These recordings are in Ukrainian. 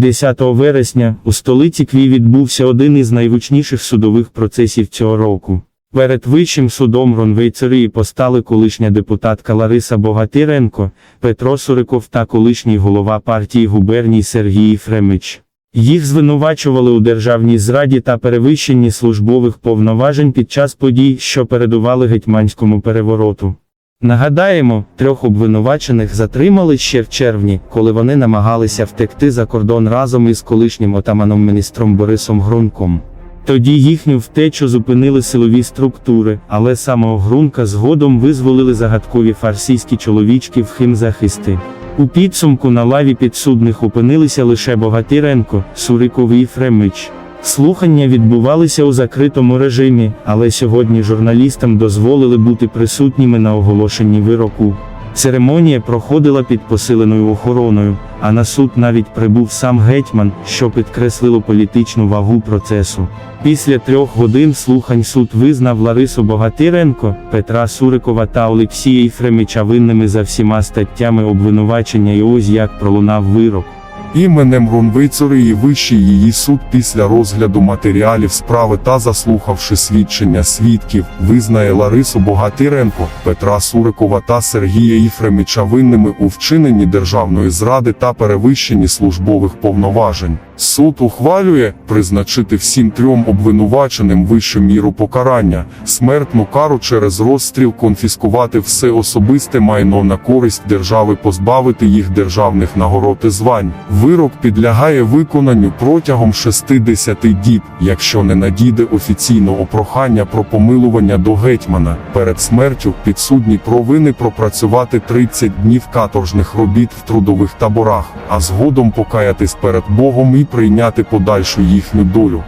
10 вересня у столиці Кві відбувся один із найгучніших судових процесів цього року. Перед Вищим судом Ронвейцерії постали колишня депутатка Лариса Богатиренко, Петро Суриков та колишній голова партії губерній Сергій Фремич. Їх звинувачували у державній зраді та перевищенні службових повноважень під час подій, що передували гетьманському перевороту. Нагадаємо, трьох обвинувачених затримали ще в червні, коли вони намагалися втекти за кордон разом із колишнім отаманом міністром Борисом Грунком. Тоді їхню втечу зупинили силові структури, але самого Грунка згодом визволили загадкові фарсійські чоловічки в химзахисти. У підсумку на лаві підсудних опинилися лише Богатиренко, Суриков і Фремич. Слухання відбувалися у закритому режимі, але сьогодні журналістам дозволили бути присутніми на оголошенні вироку. Церемонія проходила під посиленою охороною, а на суд навіть прибув сам гетьман, що підкреслило політичну вагу процесу. Після трьох годин слухань суд визнав Ларису Богатиренко, Петра Сурикова та Олексія Єфремича винними за всіма статтями обвинувачення і ось як пролунав вирок. Іменем Рунвейцерії Вищий її суд після розгляду матеріалів справи та заслухавши свідчення свідків, визнає Ларису Богатиренко, Петра Сурикова та Сергія Єфреміча винними у вчиненні державної зради та перевищенні службових повноважень. Суд ухвалює призначити всім трьом обвинуваченим вищу міру покарання, смертну кару через розстріл конфіскувати все особисте майно на користь держави, позбавити їх державних нагород і звань. Вирок підлягає виконанню протягом 60 діб, якщо не надійде офіційного прохання про помилування до гетьмана. Перед смертю підсудні провини пропрацювати 30 днів каторжних робіт в трудових таборах, а згодом покаятись перед Богом і прийняти подальшу їхню долю.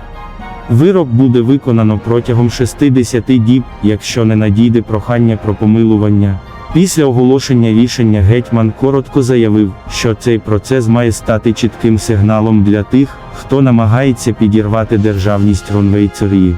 Вирок буде виконано протягом 60 діб, якщо не надійде прохання про помилування. Після оголошення рішення гетьман коротко заявив, що цей процес має стати чітким сигналом для тих, хто намагається підірвати державність Ронвейцерії.